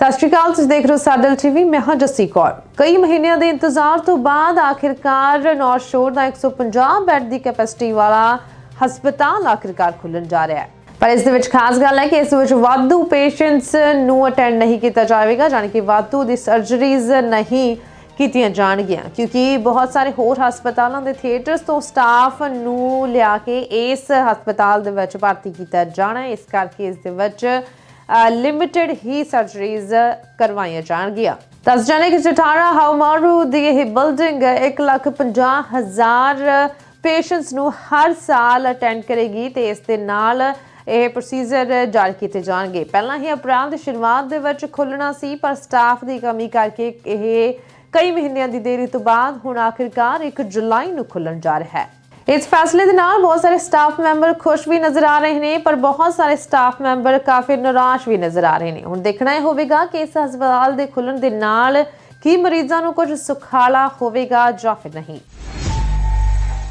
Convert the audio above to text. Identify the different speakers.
Speaker 1: ਸਤਿ ਸ਼੍ਰੀ ਅਕਾਲ, ਤੁਸੀਂ ਦੇਖ ਰਹੇ ਹੋ ਸਾਡਲ ਟੀਵੀ, ਮੈਂ ਹਾਂ ਜੱਸੀ ਕੌਰ। ਕਈ ਮਹੀਨਿਆਂ ਦੇ ਇੰਤਜ਼ਾਰ ਤੋਂ ਬਾਅਦ ਆਖਿਰਕਾਰ ਨਾਰਥ ਸ਼ੋਰ ਦਾ 150 ਬੈੱਡ ਦੀ ਕੈਪੈਸਿਟੀ ਵਾਲਾ ਹਸਪਤਾਲ ਆਖਿਰਕਾਰ ਖੁੱਲਣ ਜਾ ਰਿਹਾ ਹੈ। ਪਰ ਇਸ ਦੇ ਵਿੱਚ ਖਾਸ ਗੱਲ ਹੈ ਕਿ ਇਸ ਵਿੱਚ ਵਾਧੂ ਪੇਸ਼ੈਂਟਸ ਨੂੰ ਅਟੈਂਡ ਨਹੀਂ ਕੀਤਾ ਜਾਵੇਗਾ, ਜਾਣੀ ਕਿ ਵਾਧੂ ਦੀ ਸਰਜਰੀਜ਼ ਨਹੀਂ ਕੀਤੀਆਂ ਜਾਣਗੀਆਂ, ਕਿਉਂਕਿ ਬਹੁਤ ਸਾਰੇ ਹੋਰ ਹਸਪਤਾਲਾਂ ਦੇ ਥੀਏਟਰਸ ਤੋਂ ਸਟਾਫ ਨੂੰ ਲਿਆ ਕੇ ਇਸ ਹਸਪਤਾਲ ਦੇ ਵਿੱਚ ਭਰਤੀ ਕੀਤਾ ਜਾਣਾ ਇਸ ਕਰਕੇ ਇਸ ਦੇ ਵਿੱਚ ਲਿਮਿਟਿਡ ਹੀ ਸਰਜਰੀਜ਼ ਕਰਵਾਈਆਂ ਜਾਣਗੀਆਂ। ਦੱਸ ਜਾਣੇ ਕਿ ਜਟਾਰਾ ਹਾਉਮਾਰੂ ਦੀ ਇਹ ਬਿਲਡਿੰਗ 1,50,000 ਪੇਸ਼ੈਂਟਸ ਨੂੰ ਹਰ ਸਾਲ ਅਟੈਂਡ ਕਰੇਗੀ ਤੇ ਇਸ ਦੇ ਨਾਲ ਇਹ ਪ੍ਰੋਸੀਜਰ ਜਾਰੀ ਕੀਤੇ ਜਾਣਗੇ। ਪਹਿਲਾਂ ਹੀ ਅਪ੍ਰੈਲ ਦੀ ਸ਼ੁਰੂਆਤ ਦੇ ਵਿੱਚ ਖੁੱਲਣਾ ਸੀ ਪਰ ਸਟਾਫ ਦੀ ਕਮੀ ਕਰਕੇ ਇਹ ਕਈ ਮਹੀਨਿਆਂ ਦੀ ਦੇਰੀ ਤੋਂ ਬਾਅਦ ਹੁਣ ਆਖਿਰਕਾਰ 1 ਜੁਲਾਈ ਨੂੰ ਖੁੱਲਣ ਜਾ ਰਿਹਾ ਹੈ। ਇਸ ਫੈਸਲੇ ਦੇ ਨਾਲ ਬਹੁਤ ਸਾਰੇ ਸਟਾਫ ਮੈਂਬਰ ਖੁਸ਼ ਵੀ ਨਜ਼ਰ ਆ ਰਹੇ ਨੇ, ਪਰ ਬਹੁਤ ਸਾਰੇ ਸਟਾਫ ਮੈਂਬਰ ਕਾਫੀ ਨਿਰਾਸ਼ ਵੀ ਨਜ਼ਰ ਆ ਰਹੇ ਨੇ। ਹੁਣ ਦੇਖਣਾ ਇਹ ਹੋਵੇਗਾ ਕਿ ਇਸ ਹਸਪਤਾਲ ਦੇ ਖੁੱਲਣ ਦੇ ਨਾਲ ਕੀ ਮਰੀਜ਼ਾਂ ਨੂੰ ਕੁਝ ਸੁਖਾਲਾ ਹੋਵੇਗਾ ਜਾਂ ਫਿਰ ਨਹੀਂ।